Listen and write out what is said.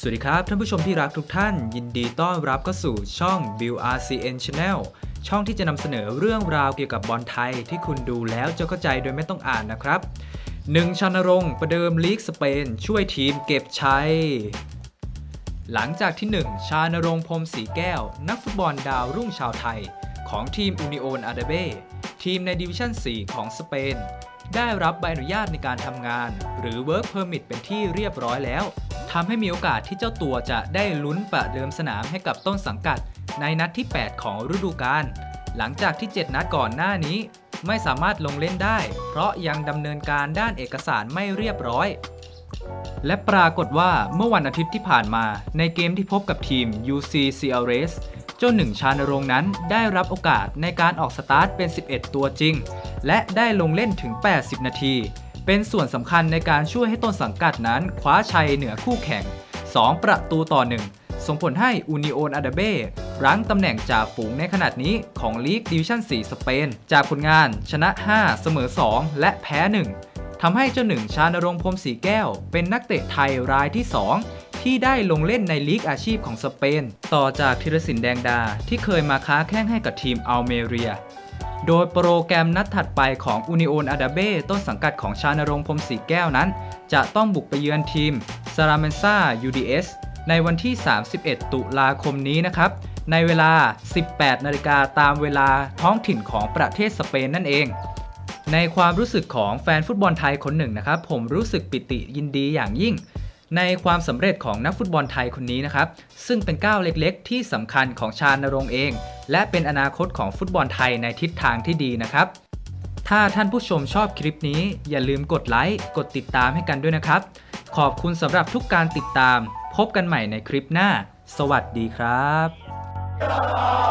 สวัสดีครับ ท่านผู้ชมที่รักทุกท่าน ยินดีต้อนรับเข้าสู่ช่อง Bill RCN Channel ช่องที่จะนำเสนอเรื่องราวเกี่ยวกับบอลไทยที่คุณดูแล้วจะเข้าใจโดยไม่ต้องอ่านนะครับหนึ่งชานรงค์ประเดิมลีกสเปน ช่วยทีมเก็บชัย หลังจากที่ 1 ชานรงค์พรมสีแก้ว นักฟุตบอลดาวรุ่งชาวไทย ของทีมอูนิโอนอาเดเบทีมในดิวิชั่น 4 ของสเปน ได้รับใบอนุญาตในการทำงาน หรือ Work Permit เป็นที่เรียบร้อยแล้วทำให้มีโอกาสที่เจ้าตัวจะได้ลุ้นประเดิมสนามให้กับต้นสังกัด ในนัดที่ 8 ของฤดูกาลหลังจากที่ 7 นัดก่อนหน้านี้ ไม่สามารถลงเล่นได้ เพราะยังดำเนินการด้านเอกสารไม่เรียบร้อย และปรากฏว่าเมื่อวันอาทิตย์ที่ผ่านมา ในเกมที่พบกับทีม UC CLS เจ้าหนึ่งชานรงค์นั้นได้รับโอกาสในการออกสตาร์ทเป็น 11 ตัวจริง และได้ลงเล่นถึง 80 นาที เป็นส่วนสำคัญในการช่วยให้ต้นสังกัดนั้นคว้าชัยเหนือคู่แข่ง 2 ประตูต่อ 1 ส่งผลให้อูนิโอนอาดาเบรั้งตำแหน่งจ่าฝูงในขนาดนี้ของลีกดิวิชั่น 4 สเปน จากผลงานชนะ 5 เสมอ 2 และแพ้ 1ทำให้เจ้าหนึ่งชานรงค์พรมสีแก้ว เป็นนักเตะไทยรายที่ 2 ที่ได้ลงเล่นในลีกอาชีพของสเปน ต่อจากธีรศินแดงดาที่เคยมาค้าแข้งให้กับทีมอัลเมเรีย โดยโปรแกรมนัดถัดไปของอูนิโอนอาดาเบต้นสังกัดของชานรงพรมสีแก้วนั้น จะต้องบุกไปเยือนทีมซาราเมนซา UDS ในวันที่ 31 ตุลาคมนี้นะครับ ในเวลา 18 นาฬิกาตามเวลาท้องถิ่นของประเทศสเปนนั่นเอง ในความรู้สึกของแฟนฟุตบอลไทยคนหนึ่งนะครับ ผมรู้สึกปิติยินดีอย่างยิ่ง ในความสำเร็จของนักฟุตบอลไทยคนนี้นะครับ ซึ่งเป็นก้าวเล็กๆ ที่สำคัญของชาญนรงค์เอง และเป็นอนาคตของฟุตบอลไทยในทิศทางที่ดีนะครับ ถ้าท่านผู้ชมชอบคลิปนี้ อย่าลืมกดไลค์กดติดตามให้กันด้วยนะครับ ขอบคุณสำหรับทุกการติดตาม พบกันใหม่ในคลิปหน้า สวัสดีครับ